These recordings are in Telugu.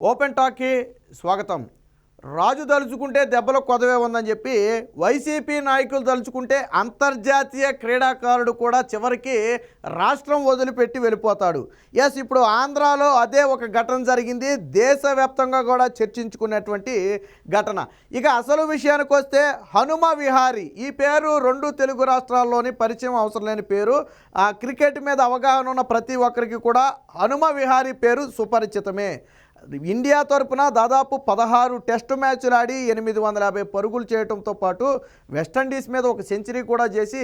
ఓపెన్ టాక్కి స్వాగతం. రాజు తలుచుకుంటే దెబ్బలు కొదవే ఉందని చెప్పి వైసీపీ నాయకులు తలుచుకుంటే అంతర్జాతీయ క్రీడాకారుడు కూడా చివరికి రాష్ట్రం వదిలిపెట్టి వెళ్ళిపోతాడు. ఎస్ ఇప్పుడు ఆంధ్రాలో అదే ఒక ఘటన జరిగింది. దేశవ్యాప్తంగా కూడా చర్చించుకున్నటువంటి ఘటన. ఇక అసలు విషయానికి వస్తే హనుమ విహారి ఈ పేరు రెండు తెలుగు రాష్ట్రాల్లోని పరిచయం అవసరం లేని పేరు. ఆ క్రికెట్ మీద అవగాహన ఉన్న ప్రతి ఒక్కరికి కూడా హనుమ విహారీ పేరు సుపరిచితమే. ఇండియా తరపున దాదాపు పదహారు టెస్ట్ మ్యాచ్లు ఆడి ఎనిమిది వందల యాభై పరుగులు చేయడంతో పాటు వెస్టిండీస్ మీద ఒక సెంచరీ కూడా చేసి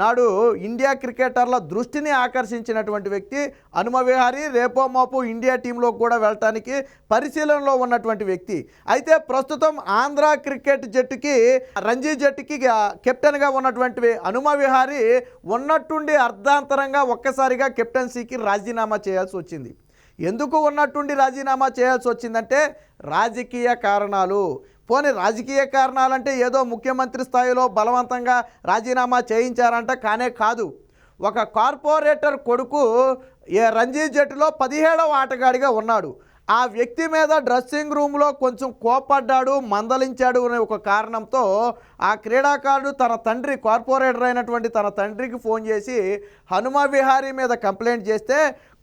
నాడు ఇండియా క్రికెటర్ల దృష్టిని ఆకర్షించినటువంటి వ్యక్తి హనుమ విహారీ రేపో మాపు ఇండియా టీంలో కూడా వెళ్ళటానికి పరిశీలనలో ఉన్నటువంటి వ్యక్తి. అయితే ప్రస్తుతం ఆంధ్ర క్రికెట్ జట్టుకి రంజీ జట్టుకి కెప్టెన్గా ఉన్నటువంటి హనుమ విహారీ ఉన్నట్టుండి అర్ధాంతరంగా ఒక్కసారిగా కెప్టెన్సీకి రాజీనామా చేయాల్సి వచ్చింది. ఎందుకు ఉన్నట్టుండి రాజీనామా చేయాల్సి వచ్చిందంటే రాజకీయ కారణాలు. పోనీ రాజకీయ కారణాలంటే ఏదో ముఖ్యమంత్రి స్థాయిలో బలవంతంగా రాజీనామా చేయించారంట కానే కాదు. ఒక కార్పొరేటర్ కొడుకు ఏ రంజీ జట్టులో పదిహేడవ ఆటగాడిగా ఉన్నాడు. ఆ వ్యక్తి మీద డ్రెస్సింగ్ రూమ్లో కొంచెం కోపడ్డాడు మందలించాడు అనే ఒక కారణంతో ఆ క్రీడాకారుడు తన తండ్రి కార్పొరేటర్ అయినటువంటి తన తండ్రికి ఫోన్ చేసి హనుమ విహారీ మీద కంప్లైంట్ చేస్తే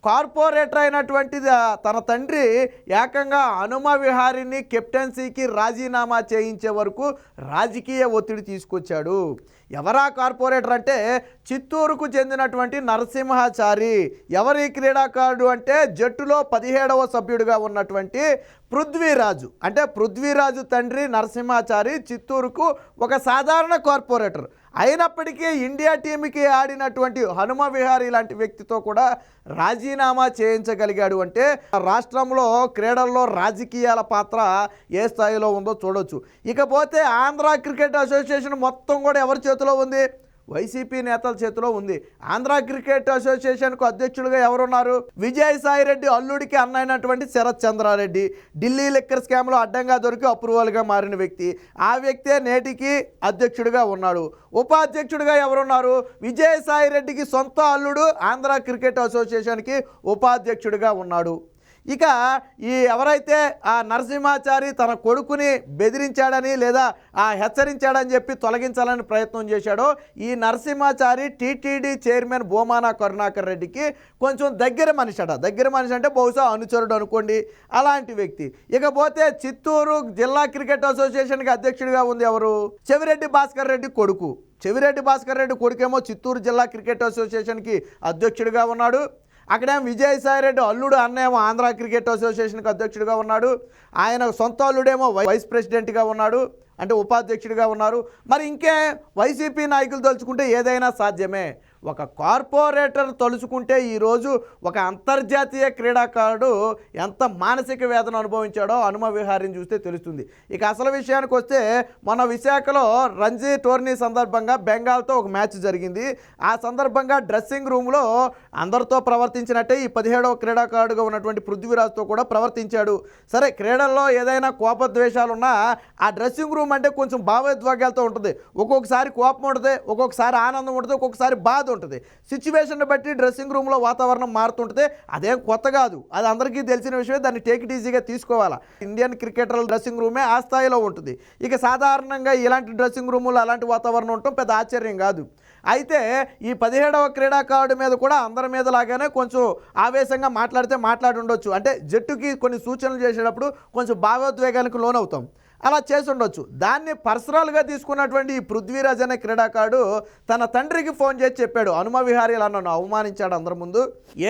కార్పొరేటర్ అయినటువంటి తన తండ్రి ఏకంగా హనుమ విహారిని కెప్టెన్సీకి రాజీనామా చేయించే వరకు రాజకీయ ఒత్తిడి తీసుకొచ్చాడు. ఎవరా కార్పొరేటర్ అంటే చిత్తూరుకు చెందినటువంటి నరసింహాచారి. ఎవరి క్రీడాకారుడు అంటే జట్టులో పదిహేడవ సభ్యుడిగా ఉన్నటువంటి పృథ్వీరాజు. అంటే పృథ్వీరాజు తండ్రి నరసింహాచారి చిత్తూరుకు ఒక సాధారణ కార్పొరేటర్. అయినప్పటికీ ఇండియా టీంకి ఆడినటువంటి హనుమ విహారీ లాంటి వ్యక్తితో కూడా రాజీనామా చేయించగలిగాడు అంటే రాష్ట్రంలో క్రీడల్లో రాజకీయాల పాత్ర ఏ స్థాయిలో ఉందో చూడొచ్చు. ఇకపోతే ఆంధ్ర క్రికెట్ అసోసియేషన్ మొత్తం కూడా ఎవరు చేతిలో ఉంది. వైసీపీ నేతల చేతిలో ఉంది. ఆంధ్ర క్రికెట్ అసోసియేషన్కు అధ్యక్షుడిగా ఎవరున్నారు? విజయసాయిరెడ్డి అల్లుడికి అన్నైనటువంటి శరత్ చంద్రారెడ్డి. ఢిల్లీ లిక్కర్ స్కామ్లో అడ్డంగా దొరికి అప్రూవల్గా మారిన వ్యక్తి. ఆ వ్యక్తే నేటికి అధ్యక్షుడిగా ఉన్నాడు. ఉపాధ్యక్షుడిగా ఎవరున్నారు? విజయసాయిరెడ్డికి సొంత అల్లుడు ఆంధ్ర క్రికెట్ అసోసియేషన్కి ఉపాధ్యక్షుడిగా ఉన్నాడు. ఇక ఈ ఎవరైతే ఆ నరసింహాచారి తన కొడుకుని బెదిరించాడని లేదా ఆ హెచ్చరించాడని చెప్పి తొలగించాలని ప్రయత్నం చేశాడో ఈ నరసింహాచారి టీటీడీ చైర్మన్ భూమానా కరుణాకర్ రెడ్డికి కొంచెం దగ్గర మనిషి అట. దగ్గర మనిషి అంటే బహుశా అనుచరుడు అనుకోండి. అలాంటి వ్యక్తి. ఇకపోతే చిత్తూరు జిల్లా క్రికెట్ అసోసియేషన్కి అధ్యక్షుడిగా ఉంది ఎవరు? చెవిరెడ్డి భాస్కర్ రెడ్డి కొడుకు. చెవిరెడ్డి భాస్కర్ రెడ్డి కొడుకేమో చిత్తూరు జిల్లా క్రికెట్ అసోసియేషన్కి అధ్యక్షుడిగా ఉన్నాడు. అక్కడే విజయసాయి రెడ్డి అల్లుడు అన్నేమో ఆంధ్ర క్రికెట్ అసోసియేషన్కి అధ్యక్షుడిగా ఉన్నాడు. ఆయన సొంత అల్లుడేమో వై- వైస్ ప్రెసిడెంట్గా ఉన్నాడు. అంటే ఉపాధ్యక్షుడిగా ఉన్నారు. మరి ఇంకే వైసీపీ నాయకులు తలుచుకుంటే ఏదైనా సాధ్యమే. ఒక కార్పొరేటర్ తలుచుకుంటే ఈరోజు ఒక అంతర్జాతీయ క్రీడాకారుడు ఎంత మానసిక వేదన అనుభవించాడో హనుమ విహారిని చూస్తే తెలుస్తుంది. ఇక అసలు విషయానికి వస్తే మన విశాఖలో రంజీ టోర్నీ సందర్భంగా బెంగాల్తో ఒక మ్యాచ్ జరిగింది. ఆ సందర్భంగా డ్రెస్సింగ్ రూమ్లో అందరితో ప్రవర్తించినట్టే ఈ పదిహేడవ క్రీడాకారుడుగా ఉన్నటువంటి పృథ్వీరాజ్తో కూడా ప్రవర్తించాడు. సరే క్రీడల్లో ఏదైనా కోపద్వేషాలున్నా ఆ డ్రెస్సింగ్ రూమ్ అంటే కొంచెం భావోద్వేగాలతో ఉంటుంది. ఒక్కొక్కసారి కోపం ఉంటుంది ఒక్కొక్కసారి ఆనందం ఉంటుంది ఒక్కొక్కసారి బాధ ఉంటుంది. సిచ్యువేషన్ బట్టి డ్రెస్సింగ్ రూమ్లో వాతావరణం మారుతుంటుంది. అదేం కొత్త కాదు. అది అందరికీ తెలిసిన విషయమే. దాన్ని టేక్ ఇట్ ఈజీగా తీసుకోవాలా. ఇండియన్ క్రికెటర్ల డ్రెస్సింగ్ రూమే ఆ స్థాయిలో ఉంటుంది. ఇక సాధారణంగా ఇలాంటి డ్రెస్సింగ్ రూములు అలాంటి వాతావరణం ఉండటం పెద్ద ఆశ్చర్యం కాదు. అయితే ఈ పదిహేడవ క్రీడాకారుడి మీద కూడా అందరి మీద లాగానే కొంచెం ఆవేశంగా మాట్లాడితే మాట్లాడి ఉండొచ్చు అంటే జట్టుకి కొన్ని సూచనలు చేసేటప్పుడు కొంచెం భావోద్వేగానికి లోనవుతాం. అలా చేసి ఉండొచ్చు. దాన్ని పర్సనల్గా తీసుకున్నటువంటి ఈ పృథ్వీరాజ్ అనే క్రీడాకారుడు తన తండ్రికి ఫోన్ చేసి చెప్పాడు హనుమ విహారీ ఇలా నన్ను అవమానించాడు అందరి ముందు.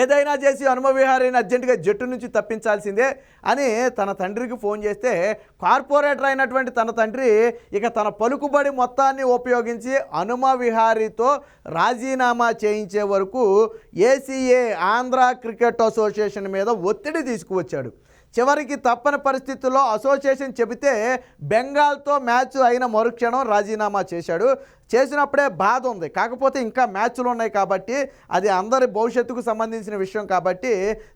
ఏదైనా చేసి హనుమ విహారీని అర్జెంటుగా జట్టు నుంచి తప్పించాల్సిందే అని తన తండ్రికి ఫోన్ చేస్తే కార్పొరేటర్ అయినటువంటి తన తండ్రి ఇక తన పలుకుబడి మొత్తాన్ని ఉపయోగించి హనుమ విహారీతో రాజీనామా చేయించే వరకు ఏసీఏ ఆంధ్ర క్రికెట్ అసోసియేషన్ మీద ఒత్తిడి తీసుకువచ్చాడు. చివరికి తప్పని పరిస్థితుల్లో అసోసియేషన్ చెబితే బెంగాల్తో మ్యాచ్ అయిన మరుక్షణం రాజీనామా చేశాడు. చేసినప్పుడే బాధ ఉంది. కాకపోతే ఇంకా మ్యాచ్లు ఉన్నాయి కాబట్టి అది అందరి భవిష్యత్తుకు సంబంధించిన విషయం కాబట్టి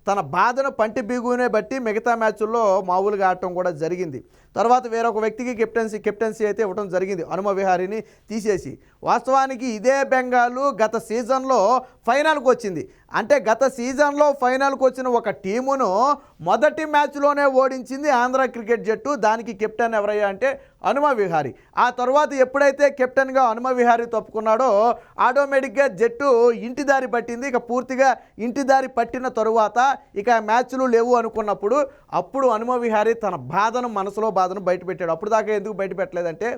తన బాధను పంటి బిగునే బట్టి మిగతా మ్యాచ్ల్లో మామూలుగా ఆడటం కూడా జరిగింది. తర్వాత వేరొక వ్యక్తికి కెప్టెన్సీ కెప్టెన్సీ అయితే ఇవ్వడం జరిగింది. హనుమ విహారీని తీసేసి. వాస్తవానికి ఇదే బెంగాలు గత సీజన్లో ఫైనల్కి వచ్చింది. అంటే గత సీజన్లో ఫైనల్కి వచ్చిన ఒక టీమును మొదటి మ్యాచ్లోనే ఓడించింది ఆంధ్ర క్రికెట్ జట్టు. దానికి కెప్టెన్ ఎవరయ్యా అంటే హనుమ విహారీ. ఆ తర్వాత ఎప్పుడైతే కెప్టెన్గా హనుమ విహారీ తప్పుకున్నాడో ఆటోమేటిక్గా జట్టు ఇంటి దారి పట్టింది. ఇక పూర్తిగా ఇంటి దారి పట్టిన తరువాత ఇక మ్యాచ్లు లేవు అనుకున్నప్పుడు అప్పుడు హనుమ విహారీ తన బాధను మనసులో బాధను బయటపెట్టాడు. అప్పుడు దాకా ఎందుకు బయటపెట్టలేదంటే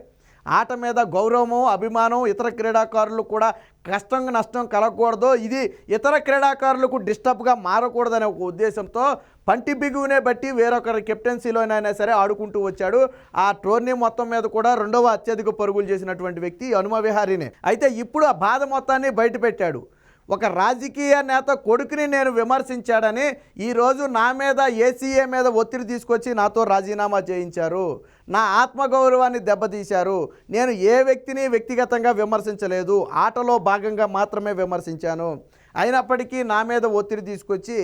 ఆట మీద గౌరవము అభిమానం ఇతర క్రీడాకారులు కూడా కష్టం నష్టం కలగకూడదు. ఇది ఇతర క్రీడాకారులకు డిస్టర్బ్గా మారకూడదనే ఒక ఉద్దేశంతో పంటి బిగువునే బట్టి వేరొకరి కెప్టెన్సీలోనైనా సరే ఆడుకుంటూ వచ్చాడు. ఆ టోర్నీ మొత్తం మీద కూడా రెండవ అత్యధిక పరుగులు చేసినటువంటి వ్యక్తి హనుమ విహారీనే. అయితే ఇప్పుడు ఆ బాధ మొత్తాన్ని బయటపెట్టాడు. ఒక రాజకీయ నేత కొడుకుని నేను విమర్శించాడని ఈరోజు నా మీద ఏసీఏ మీద ఒత్తిడి తీసుకొచ్చి నాతో రాజీనామా చేయించారు. నా ఆత్మగౌరవాన్ని దెబ్బతీశారు. నేను ఏ వ్యక్తిని వ్యక్తిగతంగా విమర్శించలేదు. ఆటలో భాగంగా మాత్రమే విమర్శించాను. అయినప్పటికీ నా మీద ఒత్తిడి తీసుకొచ్చి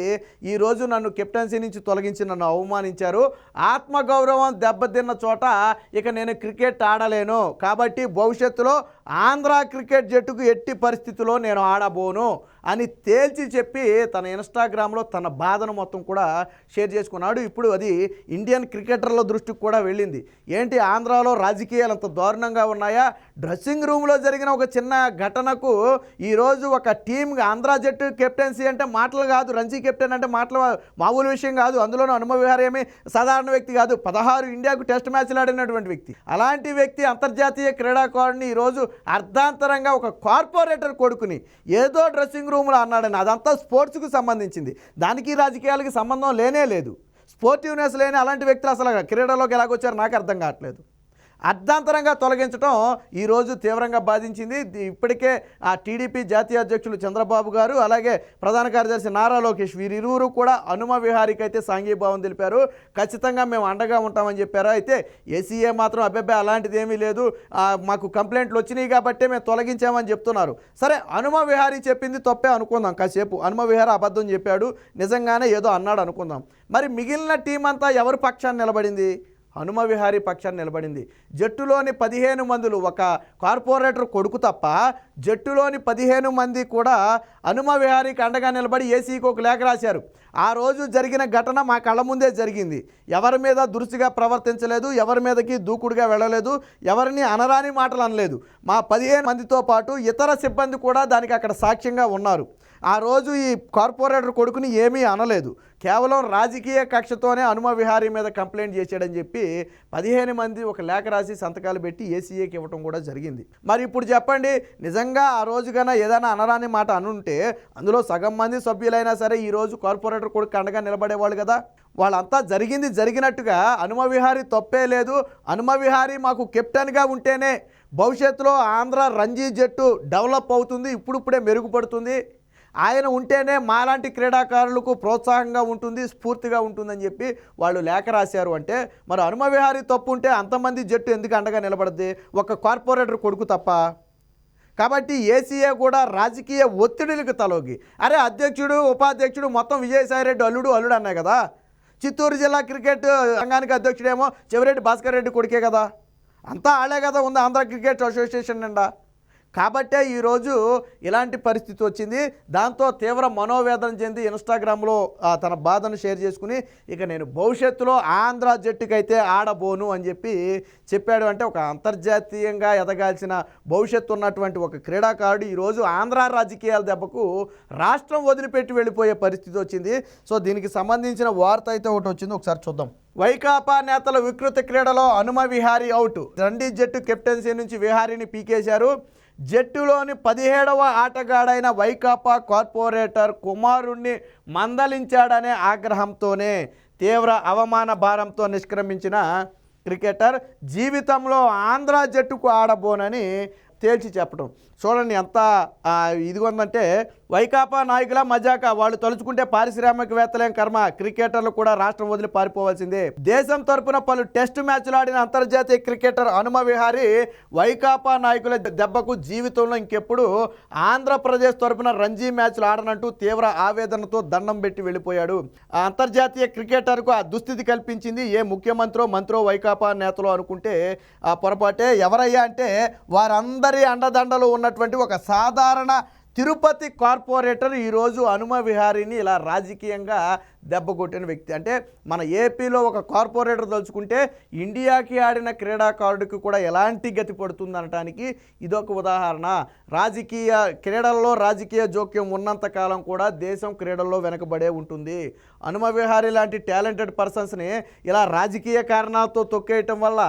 ఈరోజు నన్ను కెప్టెన్సీ నుంచి తొలగించి నన్ను అవమానించారు. ఆత్మగౌరవం దెబ్బతిన్న చోట ఇక నేను క్రికెట్ ఆడలేను. కాబట్టి భవిష్యత్తులో ఆంధ్ర క్రికెట్ జట్టుకు ఎట్టి పరిస్థితిలో నేను ఆడబోను అని తేల్చి చెప్పి తన ఇన్స్టాగ్రామ్లో తన బాధను మొత్తం కూడా షేర్ చేసుకున్నాడు. ఇప్పుడు అది ఇండియన్ క్రికెటర్ల దృష్టికి కూడా వెళ్ళింది. ఏంటి ఆంధ్రాలో రాజకీయాలు అంత దారుణంగా ఉన్నాయా? డ్రెస్సింగ్ రూమ్లో జరిగిన ఒక చిన్న ఘటనకు ఈరోజు ఒక టీం ఆంధ్ర జట్టు కెప్టెన్సీ అంటే మాటలు కాదు రంజీ కెప్టెన్ అంటే మాటలు మామూలు విషయం కాదు. అందులోనూ హనుమ విహారీ సాధారణ వ్యక్తి కాదు. పదహారు ఇండియాకు టెస్ట్ మ్యాచ్లు ఆడినటువంటి వ్యక్తి. అలాంటి వ్యక్తి అంతర్జాతీయ క్రీడాకారుడిని ఈరోజు అర్ధాంతరంగా ఒక కార్పొరేటర్ కొడుకుని ఏదో డ్రెస్సింగ్ రూమ్లో అన్నాడని అదంతా స్పోర్ట్స్కు సంబంధించింది. దానికి రాజకీయాలకి సంబంధం లేనే లేదు. స్పోర్టివ్నెస్ లేని అలాంటి వ్యక్తులు అసలు క్రీడలోకి ఎలాగొచ్చారో నాకు అర్థం కావట్లేదు. అర్ధాంతరంగా తొలగించడం ఈరోజు తీవ్రంగా బాధించింది. ఇప్పటికే ఆ టీడీపీ జాతీయ అధ్యక్షులు చంద్రబాబు గారు అలాగే ప్రధాన కార్యదర్శి నారా లోకేష్ వీరిరువురు కూడా హనుమ విహారీకి అయితే సాంఘీభావం తెలిపారు. ఖచ్చితంగా మేము అండగా ఉంటామని చెప్పారు. అయితే ఏసీఏ మాత్రం అబ్బాయి అలాంటిది ఏమీ లేదు. మాకు కంప్లైంట్లు వచ్చినాయి కాబట్టే మేము తొలగించామని చెప్తున్నారు. సరే హనుమ విహారీ చెప్పింది తప్పే అనుకుందాం కాసేపు. హనుమ విహారీ అబద్ధం చెప్పాడు. నిజంగానే ఏదో అన్నాడు అనుకుందాం. మరి మిగిలిన టీం అంతా ఎవరి పక్షాన్ని నిలబడింది? హనుమ విహారీ పక్షాన్ని నిలబడింది. జట్టులోని పదిహేను మందులు ఒక కార్పొరేటర్ కొడుకు తప్ప జట్టులోని పదిహేను మంది కూడా హనుమ విహారీకి అండగా నిలబడి ఏసీకి ఒక లేఖ రాశారు. ఆ రోజు జరిగిన ఘటన మా కళ్ళ ముందే జరిగింది. ఎవరి మీద దురుసుగా ప్రవర్తించలేదు ఎవరి మీదకి దూకుడుగా వెళ్ళలేదు ఎవరిని అనరాని మాటలు అనలేదు. మా పదిహేను మందితో పాటు ఇతర సిబ్బంది కూడా దానికి అక్కడ సాక్ష్యంగా ఉన్నారు. ఆ రోజు ఈ కార్పొరేటర్ కొడుకుని ఏమీ అనలేదు. కేవలం రాజకీయ కక్షతోనే హనుమ విహారీ మీద కంప్లైంట్ చేశాడని చెప్పి పదిహేను మంది ఒక లేఖ రాసి సంతకాలు పెట్టి ఏసీఏకి ఇవ్వటం కూడా జరిగింది. మరి ఇప్పుడు చెప్పండి నిజంగా ఆ రోజు కన్నా ఏదైనా అనరాని మాట అనుంటే అందులో సగం మంది సభ్యులైనా సరే ఈరోజు కార్పొరేటర్ కొడుకు అండగా నిలబడేవాళ్ళు కదా. వాళ్ళంతా జరిగింది జరిగినట్టుగా హనుమవిహారి తప్పే లేదు. హనుమవిహారి మాకు కెప్టెన్గా ఉంటేనే భవిష్యత్తులో ఆంధ్ర రంజీ జట్టు డెవలప్ అవుతుంది ఇప్పుడిప్పుడే మెరుగుపడుతుంది. ఆయన ఉంటేనే మాలాంటి క్రీడాకారులకు ప్రోత్సాహంగా ఉంటుంది స్ఫూర్తిగా ఉంటుందని చెప్పి వాళ్ళు లేఖ రాశారు అంటే మరి హనుమ విహారీ తప్పు ఉంటే అంతమంది జట్టు ఎందుకు అండగా నిలబడద్ది? ఒక కార్పొరేటర్ కొడుకు తప్ప. కాబట్టి ఏసీఏ కూడా రాజకీయ ఒత్తిడిలకు తలోగి అరే అధ్యక్షుడు ఉపాధ్యక్షుడు మొత్తం విజయసాయిరెడ్డి అల్లుడు అల్లుడు అన్నాయి కదా. చిత్తూరు జిల్లా క్రికెట్ సంఘానికి అధ్యక్షుడేమో చెవిరెడ్డి భాస్కర్ రెడ్డి కొడుకే కదా. అంతా ఆడే కదా ఉంది ఆంధ్ర క్రికెట్ అసోసియేషన్ నిండా. కాబట్టే ఈరోజు ఇలాంటి పరిస్థితి వచ్చింది. దాంతో తీవ్ర మనోవేదన చెంది ఇన్స్టాగ్రామ్లో తన బాధను షేర్ చేసుకుని ఇక నేను భవిష్యత్తులో ఆంధ్ర జట్టుకైతే ఆడబోను అని చెప్పి చెప్పాడు. అంటే ఒక అంతర్జాతీయంగా ఎదగాల్సిన భవిష్యత్తు ఉన్నటువంటి ఒక క్రీడాకారుడు ఈరోజు ఆంధ్ర రాజకీయాల దెబ్బకు రాష్ట్రం వదిలిపెట్టి వెళ్ళిపోయే పరిస్థితి వచ్చింది. సో దీనికి సంబంధించిన వార్త అయితే ఒకటి వచ్చింది. ఒకసారి చూద్దాం. వైకాపా నేతల వికృత క్రీడలో హనుమ విహారీ అవుట్. రండి జట్టు కెప్టెన్సీ నుంచి విహారీని పీకేశారు. జట్టులోని పదిహేడవ ఆటగాడైన వైకాపా కార్పొరేటర్ కుమారుణ్ణి మందలించాడనే ఆగ్రహంతోనే తీవ్ర అవమాన భారంతో నిష్క్రమించిన క్రికెటర్ జీవితంలో ఆంధ్ర జట్టుకు ఆడబోనని తేల్చి చెప్పడం చూడండి ఎంత ఇదిగొందంటే వైకాపా నాయకుల మజాక. వాళ్ళు తలుచుకుంటే పారిశ్రామికవేత్తలేం కర్మ. క్రికెటర్లు కూడా రాష్ట్రం వదిలి పారిపోవాల్సిందే. దేశం తరపున పలు టెస్ట్ మ్యాచ్లు ఆడిన అంతర్జాతీయ క్రికెటర్ హనుమ విహారీ వైకాపా నాయకుల దెబ్బకు జీవితంలో ఇంకెప్పుడు ఆంధ్రప్రదేశ్ తరపున రంజీ మ్యాచ్లు ఆడనంటూ తీవ్ర ఆవేదనతో దండం పెట్టి వెళ్ళిపోయాడు. ఆ అంతర్జాతీయ క్రికెటర్కు ఆ దుస్థితి కల్పించింది ఏ ముఖ్యమంత్రో మంత్రో వైకాపా నేతలో అనుకుంటే ఆ పొరపాటే ఎవరయ్యా అంటే వారందరి అండదండలు ఉన్నటువంటి ఒక సాధారణ తిరుపతి కార్పొరేటర్ ఈరోజు హనుమ విహారీని ఇలా రాజకీయంగా దెబ్బ కొట్టిన వ్యక్తి. అంటే మన ఏపీలో ఒక కార్పొరేటర్ తలుచుకుంటే ఇండియాకి ఆడిన క్రీడాకారుడికి కూడా ఎలాంటి గతి పడుతుంది అనటానికి ఇదొక ఉదాహరణ. రాజకీయ క్రీడల్లో రాజకీయ జోక్యం ఉన్నంత కాలం కూడా దేశం క్రీడల్లో వెనకబడే ఉంటుంది. హనుమ విహారీ లాంటి టాలెంటెడ్ పర్సన్స్ని ఇలా రాజకీయ కారణాలతో తొక్కేయటం వల్ల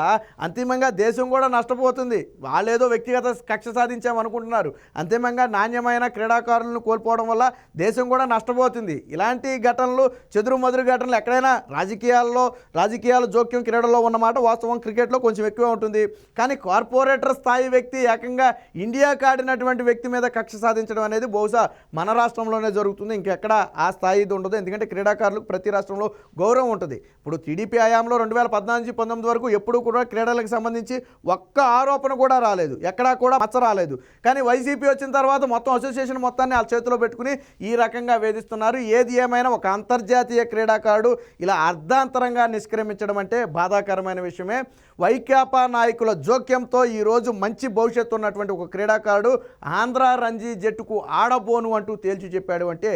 అంతిమంగా దేశం కూడా నష్టపోతుంది. వాళ్ళేదో వ్యక్తిగత కక్ష సాధించామనుకుంటున్నారు. అంతిమంగా నాణ్యమైన క్రీడాకారులను కోల్పోవడం వల్ల దేశం కూడా నష్టపోతుంది. ఇలాంటి ఘటనలు చెదురు మదురు ఘటనలు ఎక్కడైనా రాజకీయాల్లో రాజకీయాల జోక్యం క్రీడల్లో ఉన్నమాట వాస్తవం క్రికెట్లో కొంచెం ఎక్కువే ఉంటుంది. కానీ కార్పొరేటర్ స్థాయి వ్యక్తి ఏకంగా ఇండియా కాడినటువంటి వ్యక్తి మీద కక్ష సాధించడం అనేది బహుశా మన రాష్ట్రంలోనే జరుగుతుంది. ఇంకెక్కడ ఆ స్థాయి ఇది ఉండదు. ఎందుకంటే క్రీడాకారులకు ప్రతి రాష్ట్రంలో గౌరవం ఉంటుంది. ఇప్పుడు టీడీపీ హయాంలో రెండు వేల పద్నాలుగు పంతొమ్మిది వరకు ఎప్పుడూ కూడా క్రీడలకు సంబంధించి ఒక్క ఆరోపణ కూడా రాలేదు. ఎక్కడా కూడా మచ్చ రాలేదు. కానీ వైసీపీ వచ్చిన తర్వాత మొత్తం అసోసియేషన్ మొత్తాన్ని వాళ్ళ చేతిలో పెట్టుకుని ఈ రకంగా వేధిస్తున్నారు. ఏది ఏమైనా ఒక అంతర్జాతీయ అంతర్జాతీయ క్రీడాకారుడు ఇలా అర్ధాంతరంగా నిష్క్రమించడం అంటే బాధాకరమైన విషయమే. వైకాపా నాయకుల జోక్యంతో ఈరోజు మంచి భవిష్యత్తు ఉన్నటువంటి ఒక క్రీడాకారుడు ఆంధ్ర రంజీ జట్టుకు ఆడబోను అంటూ తేల్చి చెప్పాడు అంటే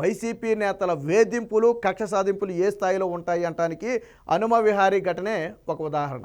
వైసీపీ నేతల వేధింపులు కక్ష సాధింపులు ఏ స్థాయిలో ఉంటాయి అంటానికి హనుమ విహారీ ఘటనే ఒక ఉదాహరణ.